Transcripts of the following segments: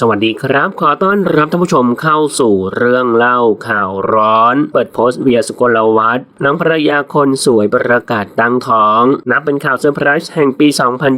สวัสดีครับ ขอต้อนรับท่านผู้ชมเข้าสู่เรื่องเล่าข่าวร้อน เปิดโพสต์เวียสุกลวัฒน์น้องภรรยาคนสวยประกาศตั้งท้อง นับเป็นข่าวเซอร์ไพรส์แห่งปี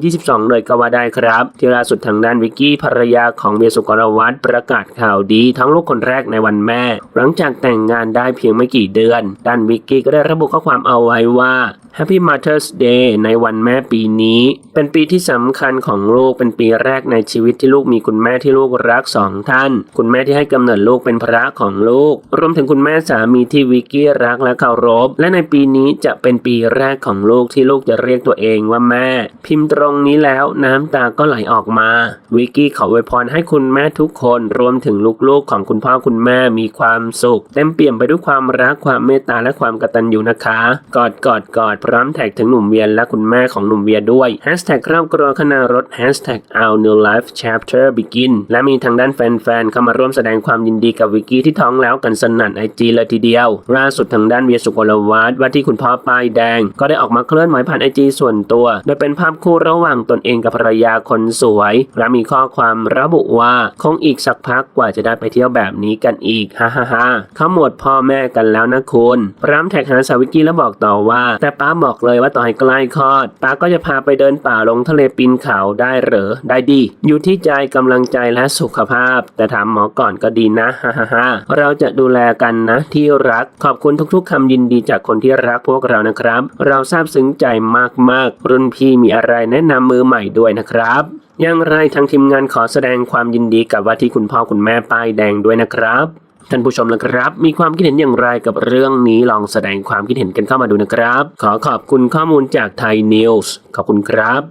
2022 เลยก็ว่าได้ครับ ที่ล่าสุดทางด้านวิกกี้ภรรยาของเวียสุกลวัฒน์ประกาศข่าวดีทั้งลูกคนแรกในวันแม่ หลังจากแต่งงานได้เพียงไม่กี่เดือน ด้านวิกกี้ก็ได้ระบุข้อความเอาไว้ว่า Happy Mother's Day ในวันแม่ปีนี้ เป็นปีที่สำคัญของลูกเป็นปีแรกในชีวิตที่ลูกมีคุณแม่ที่ลูกรักสองท่าน คุณแม่ที่ให้กำเนิดลูกเป็นพระของลูก รวมถึงคุณแม่สามีที่วิกกี้รักและเคารพ และในปีนี้จะเป็นปีแรกของลูกที่ลูกจะเรียกตัวเองว่าแม่ พิมพ์ตรงนี้แล้วน้ำตาก็ไหลออกมา วิกกี้ขออวยพรให้คุณแม่ทุกคน รวมถึงลูกๆของคุณพ่อคุณแม่มีความสุข เต็มเปี่ยมไปด้วยความรักความเมตตาและความกตัญญูนะคะ กอดกอดกอดพร้อมแท็กถึงหนุ่มเวียนและคุณแม่ของหนุ่มเวียด้วย Hashtag ครอบครัวคณะรถ Hashtag our new life chapter begin และมีทางด้านแฟนๆเข้ามาร่วมแสดงความยินดีกับวิกกี้ที่ท้องแล้วกันสนั่นไอจีเลยทีเดียว ล่าสุดทางด้านเวียสุโกลวัฒน์ว่าที่คุณพ่อป้ายแดง ก็ได้ออกมาเคลื่อนไหวผ่านไอจีส่วนตัว โดยเป็นภาพคู่ระหว่างตนเองกับภรรยาคนสวย และมีข้อความระบุว่าคงอีกสักพักกว่าจะได้ไปเที่ยวแบบนี้กันอีกฮ่าฮ่าฮ่าเขาหมดพ่อแม่กันแล้วนะคุณพร้อมแท็กหาสาววิกกี้แล้วบอกต่อว่า แต่ป้าบอกเลยว่าต่อให้ใกล้คลอดป้าก็จะพาไปเดินป่าลงทะเลปีนเขาได้เหรอได้ดี อยู่ที่ใจกำลังใจและสุขภาพ แต่ถามหมอก่อนก็ดีนะฮ่าฮ่าเราจะดูแลกันนะที่รักขอบคุณทุกๆคำยินดีจากคนที่รักพวกเรานะครับ เราซาบซึ้งใจมากๆ รุ่นพี่มีอะไรแนะนำมือใหม่ด้วยนะครับอย่างไรทางทีมงานขอแสดงความยินดีกับว่าที่คุณพ่อคุณแม่ป้ายแดงด้วยนะครับท่านผู้ชมนะครับ มีความคิดเห็นอย่างไรกับเรื่องนี้ลองแสดงความคิดเห็นกันเข้ามาดูนะครับ ขอขอบคุณข้อมูลจากไทยนิวส์ขอบคุณครับ